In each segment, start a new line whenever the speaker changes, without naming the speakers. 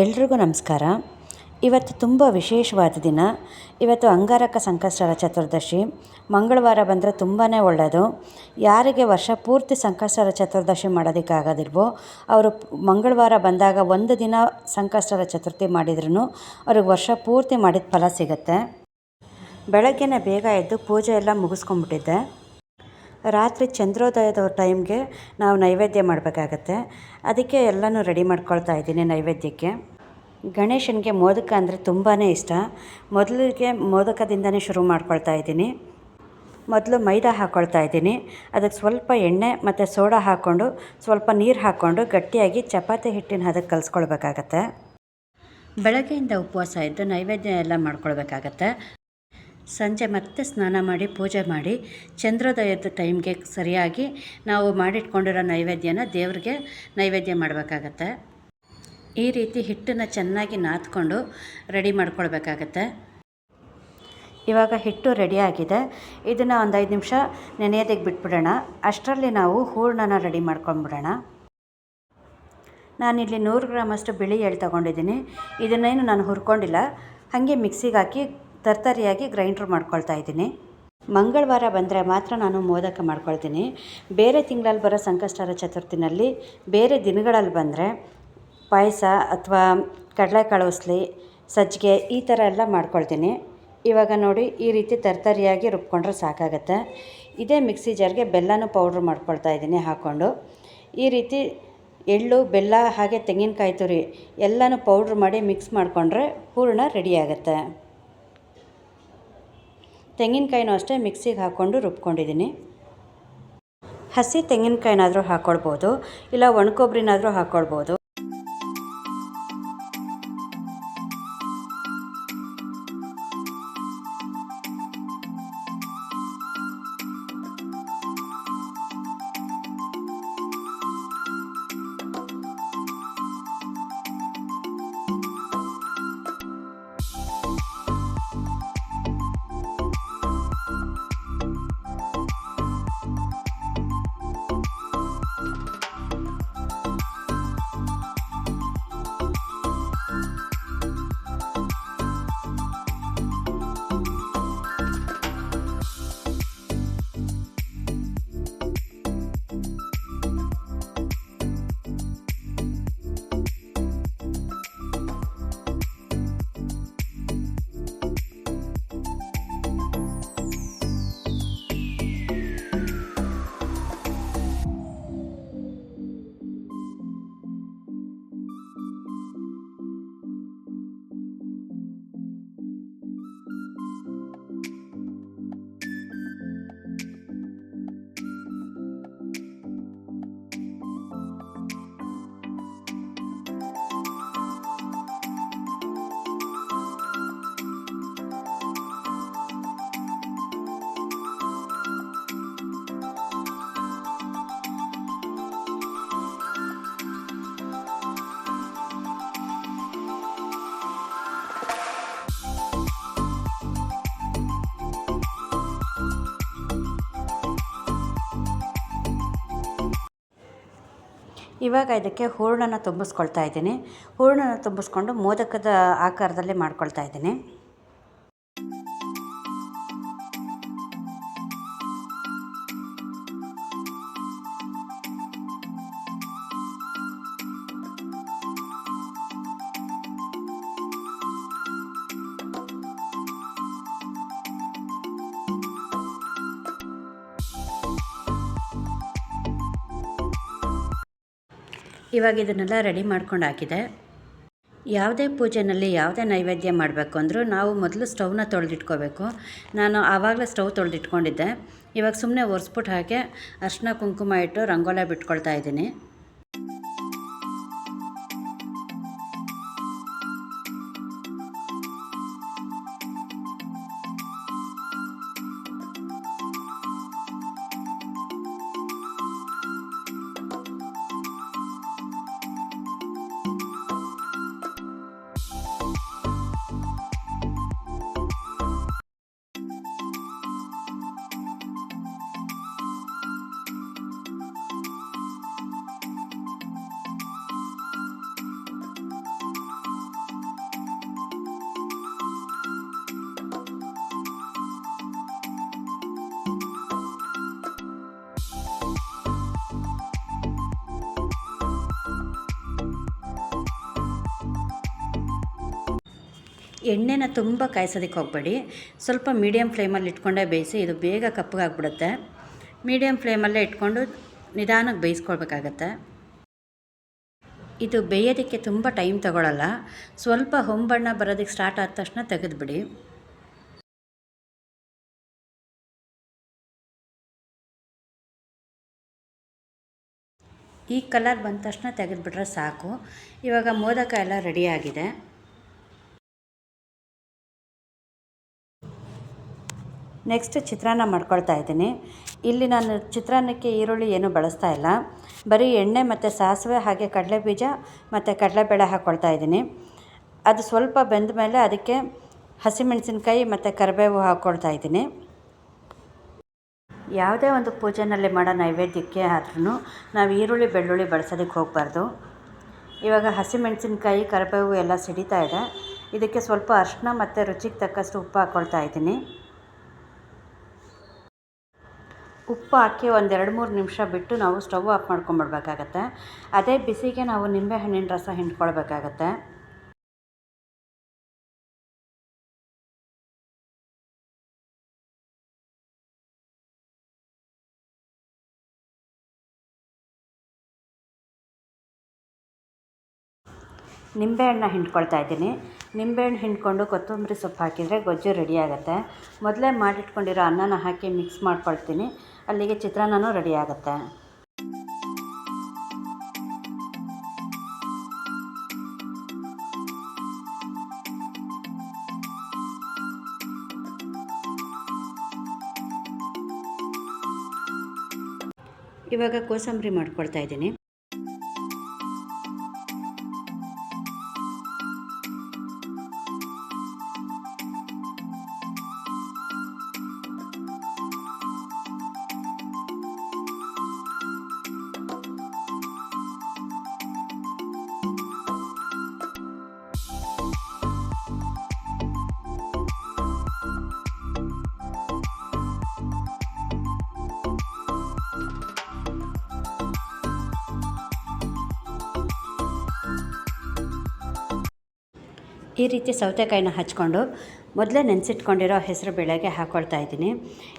ಎಲ್ರಿಗೂ ನಮಸ್ಕಾರ. ಇವತ್ತು ತುಂಬ ವಿಶೇಷವಾದ ದಿನ. ಇವತ್ತು ಅಂಗಾರಕ ಸಂಕಷ್ಟರ ಚತುರ್ದಶಿ. ಮಂಗಳವಾರ ಬಂದರೆ ತುಂಬಾ ಒಳ್ಳೆಯದು ಯಾರಿಗೆ ವರ್ಷ ಪೂರ್ತಿ ಸಂಕಷ್ಟರ ಚತುರ್ದಶಿ ಮಾಡೋದಕ್ಕಾಗೋದಿಲ್ವೋ, ಅವರು ಮಂಗಳವಾರ ಬಂದಾಗ ಒಂದು ದಿನ ಸಂಕಷ್ಟರ ಚತುರ್ಥಿ ಮಾಡಿದ್ರೂ ಅವ್ರಿಗೆ ವರ್ಷ ಪೂರ್ತಿ ಮಾಡಿದ ಫಲ ಸಿಗುತ್ತೆ. ಬೆಳಗ್ಗೆನೇ ಬೇಗ ಎದ್ದು ಪೂಜೆ ಎಲ್ಲ ಮುಗಿಸ್ಕೊಂಬಿಟ್ಟಿದ್ದೆ ರಾತ್ರಿ ಚಂದ್ರೋದಯದ ಟೈಮ್ಗೆ ನಾವು ನೈವೇದ್ಯ ಮಾಡಬೇಕಾಗತ್ತೆ. ಅದಕ್ಕೆ ಎಲ್ಲನೂ ರೆಡಿ ಮಾಡ್ಕೊಳ್ತಾ ಇದ್ದೀನಿ ನೈವೇದ್ಯಕ್ಕೆ. ಗಣೇಶನಿಗೆ ಮೋದಕ ಅಂದರೆ ತುಂಬಾ ಇಷ್ಟ. ಮೊದಲಿಗೆ ಮೋದಕದಿಂದನೇ ಶುರು ಮಾಡ್ಕೊಳ್ತಾ ಇದ್ದೀನಿ. ಮೊದಲು ಮೈದಾ ಹಾಕ್ಕೊಳ್ತಾ ಇದ್ದೀನಿ. ಅದಕ್ಕೆ ಸ್ವಲ್ಪ ಎಣ್ಣೆ ಮತ್ತು ಸೋಡಾ ಹಾಕ್ಕೊಂಡು, ಸ್ವಲ್ಪ ನೀರು ಹಾಕ್ಕೊಂಡು ಗಟ್ಟಿಯಾಗಿ ಚಪಾತಿ ಹಿಟ್ಟಿನ ಹದಕ್ಕೆ ಕಲಿಸ್ಕೊಳ್ಬೇಕಾಗತ್ತೆ. ಬೆಳಗ್ಗೆಯಿಂದ ಉಪವಾಸ ಇದ್ದು ನೈವೇದ್ಯ ಎಲ್ಲ ಮಾಡ್ಕೊಳ್ಬೇಕಾಗತ್ತೆ. ಸಂಜೆ ಮತ್ತೆ ಸ್ನಾನ ಮಾಡಿ, ಪೂಜೆ ಮಾಡಿ, ಚಂದ್ರೋದಯದ ಟೈಮ್ಗೆ ಸರಿಯಾಗಿ ನಾವು ಮಾಡಿಟ್ಕೊಂಡಿರೋ ನೈವೇದ್ಯನ ದೇವ್ರಿಗೆ ನೈವೇದ್ಯ ಮಾಡಬೇಕಾಗತ್ತೆ. ಈ ರೀತಿ ಹಿಟ್ಟನ್ನು ಚೆನ್ನಾಗಿ ನಾದ್ಕೊಂಡು ರೆಡಿ ಮಾಡ್ಕೊಳ್ಬೇಕಾಗತ್ತೆ. ಇವಾಗ ಹಿಟ್ಟು ರೆಡಿಯಾಗಿದೆ ಇದನ್ನು ಒಂದು ಐದು ನಿಮಿಷ ನೆನೆಯೋದಕ್ಕೆ ಬಿಟ್ಬಿಡೋಣ. ಅಷ್ಟರಲ್ಲಿ ನಾವು ಹೂರ್ಣನ ರೆಡಿ ಮಾಡ್ಕೊಂಡ್ಬಿಡೋಣ ನಾನಿಲ್ಲಿ ನೂರು ಗ್ರಾಮಷ್ಟು ಬಿಳಿ ಎಳ್ಳು ತೊಗೊಂಡಿದ್ದೀನಿ. ಇದನ್ನೇನು ನಾನು ಹುರ್ಕೊಂಡಿಲ್ಲ. ಹಾಗೆ ಮಿಕ್ಸಿಗೆ ಹಾಕಿ ತರ್ತರಿಯಾಗಿ ಗ್ರೈಂಡ್ರ್ ಮಾಡ್ಕೊಳ್ತಾ ಇದ್ದೀನಿ. ಮಂಗಳವಾರ ಬಂದರೆ ಮಾತ್ರ ನಾನು ಮೋದಕ ಮಾಡ್ಕೊಳ್ತೀನಿ. ಬೇರೆ ತಿಂಗಳಲ್ಲಿ ಬರೋ ಸಂಕಷ್ಟರ ಚತುರ್ಥಿನಲ್ಲಿ ಬೇರೆ ದಿನಗಳಲ್ಲಿ ಬಂದರೆ ಪಾಯಸ ಅಥವಾ ಕಡಲೆಕಾಳು ಉಸ್ಲಿ ಸಜ್ಜಿಗೆ ಈ ಥರ ಎಲ್ಲ ಮಾಡ್ಕೊಳ್ತೀನಿ. ಇವಾಗ ನೋಡಿ ಈ ರೀತಿ ತರ್ತರಿಯಾಗಿ ರುಬ್ಕೊಂಡ್ರೆ ಸಾಕಾಗತ್ತೆ. ಇದೇ ಮಿಕ್ಸಿ ಜಾರ್ಗೆ ಬೆಲ್ಲನೂ ಪೌಡ್ರ್ ಮಾಡ್ಕೊಳ್ತಾ ಇದ್ದೀನಿ ಹಾಕ್ಕೊಂಡು. ಈ ರೀತಿ ಎಳ್ಳು, ಬೆಲ್ಲ ಹಾಗೆ ತೆಂಗಿನಕಾಯಿ ತುರಿ ಎಲ್ಲನೂ ಪೌಡ್ರ್ ಮಾಡಿ ಮಿಕ್ಸ್ ಮಾಡಿಕೊಂಡ್ರೆ ಹೂರಣ ರೆಡಿ ತೆಂಗಿನಕಾಯಿನೂ ಅಷ್ಟೇ ಮಿಕ್ಸಿಗೆ ಹಾಕ್ಕೊಂಡು ರುಬ್ಕೊಂಡಿದ್ದೀನಿ. ಹಸಿ ತೆಂಗಿನಕಾಯಿನಾದರೂ ಹಾಕ್ಕೊಳ್ಬೋದು ಇಲ್ಲ ಒಣಕೊಬ್ಬರಿನಾದರೂ ಹಾಕ್ಕೊಳ್ಬೋದು. ಇವಾಗ ಇದಕ್ಕೆ ಹೂರಣನ ತುಂಬಿಸ್ಕೊಳ್ತಾ ಇದ್ದೀನಿ. ಹೂರಣನ ತುಂಬಿಸ್ಕೊಂಡು ಮೋದಕದ ಆಕಾರದಲ್ಲಿ ಮಾಡ್ಕೊಳ್ತಾ ಇದ್ದೀನಿ. ಇವಾಗ ಇದನ್ನೆಲ್ಲ ರೆಡಿ ಮಾಡ್ಕೊಂಡು ಹಾಕಿದೆ. ಯಾವುದೇ ಪೂಜೆನಲ್ಲಿ ಯಾವುದೇ ನೈವೇದ್ಯ ಮಾಡಬೇಕು ಅಂದರೂ ನಾವು ಮೊದಲು ಸ್ಟವ್ನ ತೊಳೆದಿಟ್ಕೋಬೇಕು. ನಾನು ಆವಾಗಲೇ ಸ್ಟವ್ ತೊಳೆದಿಟ್ಕೊಂಡಿದ್ದೆ. ಇವಾಗ ಸುಮ್ಮನೆ ಒರೆಸ್ಬಿಟ್ಟು ಹಾಕಿ ಅರ್ಶಿನ ಕುಂಕುಮ ಇಟ್ಟು ರಂಗೋಲಿ ಬಿಟ್ಕೊಳ್ತಾ ಇದ್ದೀನಿ. ಎಣ್ಣೆನ ತುಂಬ ಕಾಯಿಸೋದಕ್ಕೆ ಹೋಗಬೇಡಿ. ಸ್ವಲ್ಪ ಮೀಡಿಯಮ್ ಫ್ಲೇಮಲ್ಲಿ ಇಟ್ಕೊಂಡೇ ಬೇಯಿಸಿ, ಇದು ಬೇಗ ಕಪ್ಪಗಾಗ್ಬಿಡುತ್ತೆ. ಮೀಡಿಯಮ್ ಫ್ಲೇಮಲ್ಲೇ ಇಟ್ಕೊಂಡು ನಿಧಾನಕ್ಕೆ ಬೇಯಿಸ್ಕೊಳ್ಬೇಕಾಗತ್ತೆ. ಇದು ಬೇಯೋದಕ್ಕೆ ತುಂಬ ಟೈಮ್ ತಗೊಳ್ಳಲ್ಲ ಸ್ವಲ್ಪ ಹೊಂಬಣ್ಣ ಬರೋದಕ್ಕೆ ಸ್ಟಾರ್ಟ್ ಆದ ತಕ್ಷಣ ತೆಗೆದುಬಿಡಿ. ಈ ಕಲರ್ ಬಂದ ತಕ್ಷಣ ತೆಗೆದುಬಿಟ್ರೆ ಸಾಕು. ಇವಾಗ ಮೋದಕ ಎಲ್ಲ ರೆಡಿಯಾಗಿದೆ ನೆಕ್ಸ್ಟ್ ಚಿತ್ರಾನ್ನ ಮಾಡ್ಕೊಳ್ತಾ ಇದ್ದೀನಿ. ಇಲ್ಲಿ ನಾನು ಚಿತ್ರಾನ್ನಕ್ಕೆ ಈರುಳ್ಳಿ ಏನೂ ಬಳಸ್ತಾ ಇಲ್ಲ. ಬರೀ ಎಣ್ಣೆ ಮತ್ತು ಸಾಸಿವೆ ಹಾಗೆ ಕಡಲೆಬೀಜ ಮತ್ತು ಕಡಲೆಬೇಳೆ ಹಾಕ್ಕೊಳ್ತಾ ಇದ್ದೀನಿ. ಅದು ಸ್ವಲ್ಪ ಬೆಂದ ಮೇಲೆ ಅದಕ್ಕೆ ಹಸಿಮೆಣಸಿನ್ಕಾಯಿ ಮತ್ತು ಕರಿಬೇವು ಹಾಕ್ಕೊಳ್ತಾ ಇದ್ದೀನಿ. ಯಾವುದೇ ಒಂದು ಪೂಜೆನಲ್ಲಿ ಮಾಡೋ ನೈವೇದ್ಯಕ್ಕೆ ಆದ್ರೂ ನಾವು ಈರುಳ್ಳಿ ಬೆಳ್ಳುಳ್ಳಿ ಬಳಸೋದಕ್ಕೆ ಹೋಗಬಾರ್ದು. ಇವಾಗ ಹಸಿಮೆಣಸಿನ್ಕಾಯಿ, ಕರಿಬೇವು ಎಲ್ಲ ಸಿಡಿತಾ ಇದೆ. ಇದಕ್ಕೆ ಸ್ವಲ್ಪ ಅರಿಶಿನ ಮತ್ತು ರುಚಿಗೆ ತಕ್ಕಷ್ಟು ಉಪ್ಪು ಹಾಕ್ಕೊಳ್ತಾ ಇದ್ದೀನಿ. ಉಪ್ಪು ಹಾಕಿ ಒಂದು ಎರಡು ಮೂರು ನಿಮಿಷ ಬಿಟ್ಟು ನಾವು ಸ್ಟವ್ ಆಫ್ ಮಾಡ್ಕೊಂಬಿಡ್ಬೇಕಾಗತ್ತೆ ಅದೇ ಬಿಸಿಗೆ ನಾವು ನಿಂಬೆಹಣ್ಣಿನ ರಸ ಹಿಂಡ್ಕೊಳ್ಬೇಕಾಗತ್ತೆ. ನಿಂಬೆಹಣ್ಣ ಹಿಂಡ್ಕೊಳ್ತಾ ಇದ್ದೀನಿ. ನಿಂಬೆಹಣ್ಣು ಹಿಂಡ್ಕೊಂಡು ಕೊತ್ತಂಬರಿ ಸೊಪ್ಪು ಹಾಕಿದರೆ ಗೊಜ್ಜು ರೆಡಿ ಆಗುತ್ತೆ. ಮೊದಲೇ ಮಾಡಿಟ್ಕೊಂಡಿರೋ ಅನ್ನನ ಹಾಕಿ ಮಿಕ್ಸ್ ಮಾಡ್ಕೊಳ್ತೀನಿ. ಅಲ್ಲಿಗೆ ಚಿತ್ರಾನ್ನನೂ ರೆಡಿ ಆಗುತ್ತೆ. ಇವಾಗ ಕೋಸಂಬರಿ ಮಾಡ್ಕೊಳ್ತಾ ಇದ್ದೀನಿ. ಈ ರೀತಿ ಸೌತೆಕಾಯಿನ ಹಚ್ಕೊಂಡು ಮೊದಲೇ ನೆನೆಸಿಟ್ಕೊಂಡಿರೋ ಹೆಸರು ಬೇಳೆಗೆ ಹಾಕ್ಕೊಳ್ತಾ ಇದ್ದೀನಿ.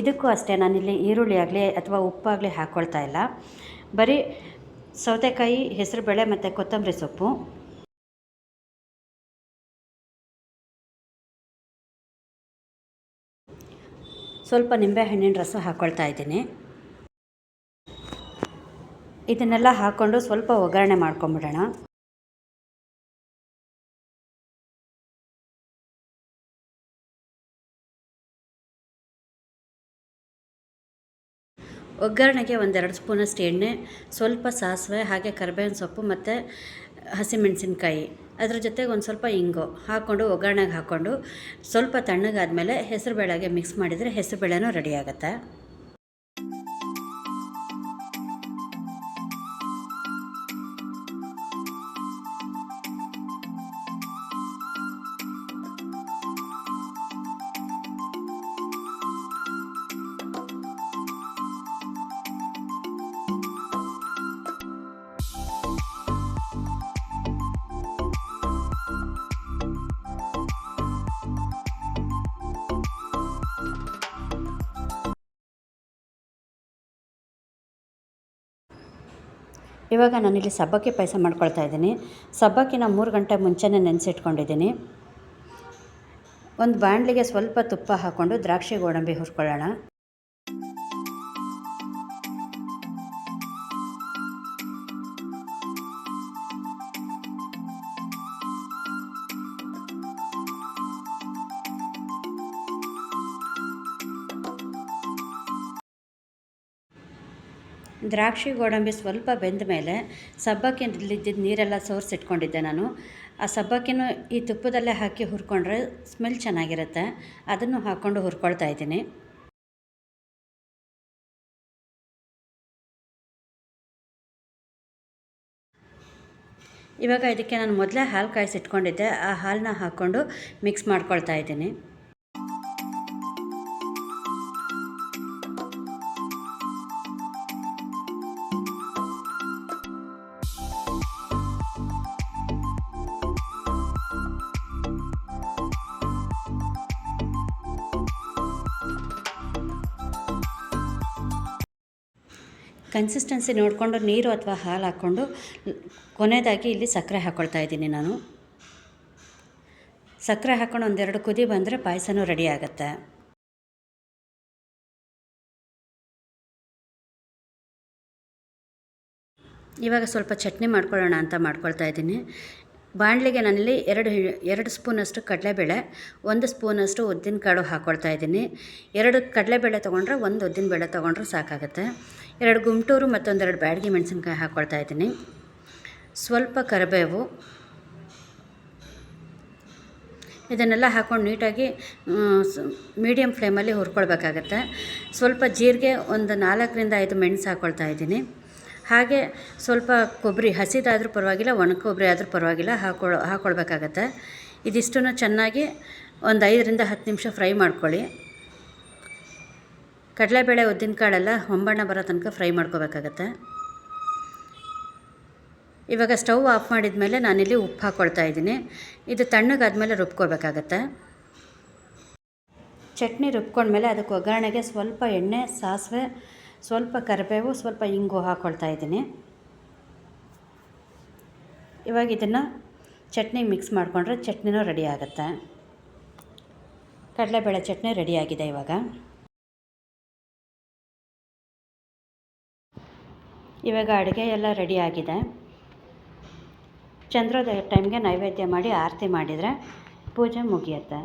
ಇದಕ್ಕೂ ಅಷ್ಟೇ ನಾನಿಲ್ಲಿ ಈರುಳ್ಳಿ ಆಗಲಿ ಅಥವಾ ಉಪ್ಪಾಗಲಿ ಹಾಕ್ಕೊಳ್ತಾ ಇಲ್ಲ. ಬರೀ ಸೌತೆಕಾಯಿ ಹೆಸರುಬೇಳೆ ಮತ್ತು ಕೊತ್ತಂಬರಿ ಸೊಪ್ಪು. ಸ್ವಲ್ಪ ನಿಂಬೆಹಣ್ಣಿನ ರಸ ಹಾಕ್ಕೊಳ್ತಾ ಇದ್ದೀನಿ. ಇದನ್ನೆಲ್ಲ ಹಾಕ್ಕೊಂಡು ಸ್ವಲ್ಪ ಒಗ್ಗರಣೆ ಮಾಡ್ಕೊಂಬಿಡೋಣ. ಒಗ್ಗರಣೆಗೆ ಒಂದೆರಡು ಸ್ಪೂನಷ್ಟು ಎಣ್ಣೆ, ಸ್ವಲ್ಪ ಸಾಸಿವೆ, ಹಾಗೆ ಕರಿಬೇವಿನ ಸೊಪ್ಪು ಮತ್ತು ಹಸಿಮೆಣಸಿನ್ಕಾಯಿ. ಅದ್ರ ಜೊತೆಗೆ ಒಂದು ಸ್ವಲ್ಪ ಇಂಗು ಹಾಕ್ಕೊಂಡು ಒಗ್ಗರಣೆಗೆ ಹಾಕ್ಕೊಂಡು ಸ್ವಲ್ಪ ತಣ್ಣಗಾದಮೇಲೆ ಹೆಸರುಬೇಳೆಗೆ ಮಿಕ್ಸ್ ಮಾಡಿದರೆ ಹೆಸರುಬೇಳೆನೂ ರೆಡಿ ಆಗುತ್ತೆ. ಇವಾಗ ನಾನಿಲ್ಲಿ ಸಬ್ಬಕ್ಕಿ ಪಾಯಸ ಮಾಡ್ಕೊಳ್ತಾ ಇದ್ದೀನಿ. ಸಬ್ಬಕ್ಕಿನ ಮೂರು ಗಂಟೆ ಮುಂಚೆನೇ ನೆನೆಸಿಟ್ಕೊಂಡಿದ್ದೀನಿ. ಒಂದು ಬಾಣಲಿಗೆ ಸ್ವಲ್ಪ ತುಪ್ಪ ಹಾಕ್ಕೊಂಡು ದ್ರಾಕ್ಷಿ ಗೋಡಂಬಿ ಹುರ್ಕೊಳ್ಳೋಣ. ದ್ರಾಕ್ಷಿ ಗೋಡಂಬಿ ಸ್ವಲ್ಪ ಬೆಂದ ಮೇಲೆ ಸಬ್ಬಕ್ಕಿನಲ್ಲಿದ್ದ ನೀರೆಲ್ಲ ಸೋರಿಸಿಟ್ಕೊಂಡಿದ್ದೆ ನಾನು. ಆ ಸಬ್ಬಕ್ಕಿನೂ ಈ ತುಪ್ಪದಲ್ಲೇ ಹಾಕಿ ಹುರ್ಕೊಂಡ್ರೆ ಸ್ಮೆಲ್ ಚೆನ್ನಾಗಿರುತ್ತೆ. ಅದನ್ನು ಹಾಕ್ಕೊಂಡು ಹುರ್ಕೊಳ್ತಾ ಇದ್ದೀನಿ. ಇವಾಗ ಇದಕ್ಕೆ ನಾನು ಮೊದಲೇ ಹಾಲು ಕಾಯಿಸಿಟ್ಕೊಂಡಿದ್ದೆ. ಆ ಹಾಲನ್ನ ಹಾಕ್ಕೊಂಡು ಮಿಕ್ಸ್ ಮಾಡ್ಕೊಳ್ತಾ ಇದ್ದೀನಿ. ಕನ್ಸಿಸ್ಟೆನ್ಸಿ ನೋಡಿಕೊಂಡು ನೀರು ಅಥವಾ ಹಾಲು ಹಾಕ್ಕೊಂಡು ಕೊನೆಯದಾಗಿ ಇಲ್ಲಿ ಸಕ್ಕರೆ ಹಾಕ್ಕೊಳ್ತಾ ಇದ್ದೀನಿ ನಾನು. ಸಕ್ಕರೆ ಹಾಕ್ಕೊಂಡು ಒಂದೆರಡು ಕುದಿ ಬಂದರೆ ಪಾಯಸನೂ ರೆಡಿ ಆಗುತ್ತೆ. ಇವಾಗ ಸ್ವಲ್ಪ ಚಟ್ನಿ ಮಾಡ್ಕೊಳ್ಳೋಣ ಅಂತ ಮಾಡ್ಕೊಳ್ತಾ ಇದ್ದೀನಿ. ಬಾಣಲಿಗೆ ನಾನಿಲ್ಲಿ ಎರಡು ಎರಡು ಸ್ಪೂನಷ್ಟು ಕಡಲೆಬೇಳೆ, ಒಂದು ಸ್ಪೂನಷ್ಟು ಉದ್ದಿನಕಾಳು ಹಾಕ್ಕೊಳ್ತಾ ಇದ್ದೀನಿ. ಎರಡು ಕಡಲೆಬೇಳೆ ತೊಗೊಂಡ್ರೆ ಒಂದು ಉದ್ದಿನಬೇಳೆ ತೊಗೊಂಡ್ರೆ ಸಾಕಾಗುತ್ತೆ. ಎರಡು ಗುಂಟೂರು ಮತ್ತೊಂದೆರಡು ಬ್ಯಾಡಗಿ ಮೆಣಸಿನ್ಕಾಯಿ ಹಾಕ್ಕೊಳ್ತಾ ಇದ್ದೀನಿ. ಸ್ವಲ್ಪ ಕರಿಬೇವು. ಇದನ್ನೆಲ್ಲ ಹಾಕ್ಕೊಂಡು ನೀಟಾಗಿ ಮೀಡಿಯಮ್ ಫ್ಲೇಮಲ್ಲಿ ಹುರ್ಕೊಳ್ಬೇಕಾಗತ್ತೆ. ಸ್ವಲ್ಪ ಜೀರಿಗೆ ಒಂದು ನಾಲ್ಕರಿಂದ ಐದು ಮೆಣಸು ಹಾಕ್ಕೊಳ್ತಾ ಇದ್ದೀನಿ. ಹಾಗೆ ಸ್ವಲ್ಪ ಕೊಬ್ಬರಿ ಹಸಿದಾದರೂ ಪರವಾಗಿಲ್ಲ ಒಣ ಕೊಬ್ಬರಿ ಆದರೂ ಪರವಾಗಿಲ್ಲ ಹಾಕೊಳ್ಳೋ ಹಾಕ್ಕೊಳ್ಬೇಕಾಗತ್ತೆ ಇದಿಷ್ಟನ್ನು ಚೆನ್ನಾಗಿ ಒಂದು ಐದರಿಂದ ಹತ್ತು ನಿಮಿಷ ಫ್ರೈ ಮಾಡ್ಕೊಳ್ಳಿ. ಕಡಲೆಬೇಳೆ ಉದ್ದಿನಕಾಳೆಲ್ಲ ಹೊಂಬಣ್ಣ ಬರೋ ತನಕ ಫ್ರೈ ಮಾಡ್ಕೋಬೇಕಾಗತ್ತೆ. ಇವಾಗ ಸ್ಟವ್ ಆಫ್ ಮಾಡಿದ ಮೇಲೆ ನಾನಿಲ್ಲಿ ಉಪ್ಪು ಹಾಕ್ಕೊಳ್ತಾ ಇದ್ದೀನಿ. ಇದು ತಣ್ಣಗಾದ್ಮೇಲೆ ರುಬ್ಕೋಬೇಕಾಗತ್ತೆ ಚಟ್ನಿ ರುಬ್ಕೊಂಡ್ಮೇಲೆ ಅದಕ್ಕೆ ಒಗ್ಗರಣೆಗೆ ಸ್ವಲ್ಪ ಎಣ್ಣೆ, ಸಾಸಿವೆ ಸ್ವಲ್ಪ ಕರಿಬೇವು, ಸ್ವಲ್ಪ ಇಂಗು ಹಾಕ್ಕೊಳ್ತಾ ಇದ್ದೀನಿ. ಇವಾಗ ಇದನ್ನು ಚಟ್ನಿ ಮಿಕ್ಸ್ ಮಾಡಿಕೊಂಡ್ರೆ ಚಟ್ನಿನೂ ರೆಡಿ ಆಗುತ್ತೆ. ಕಡಲೆಬೇಳೆ ಚಟ್ನಿ ರೆಡಿಯಾಗಿದೆ ಇವಾಗ. ಇವಾಗ ಅಡುಗೆ ಎಲ್ಲ ರೆಡಿಯಾಗಿದೆ ಚಂದ್ರೋದಯ ಟೈಮ್ಗೆ ನೈವೇದ್ಯ ಮಾಡಿ ಆರತಿ ಮಾಡಿದರೆ ಪೂಜೆ ಮುಗಿಯುತ್ತೆ.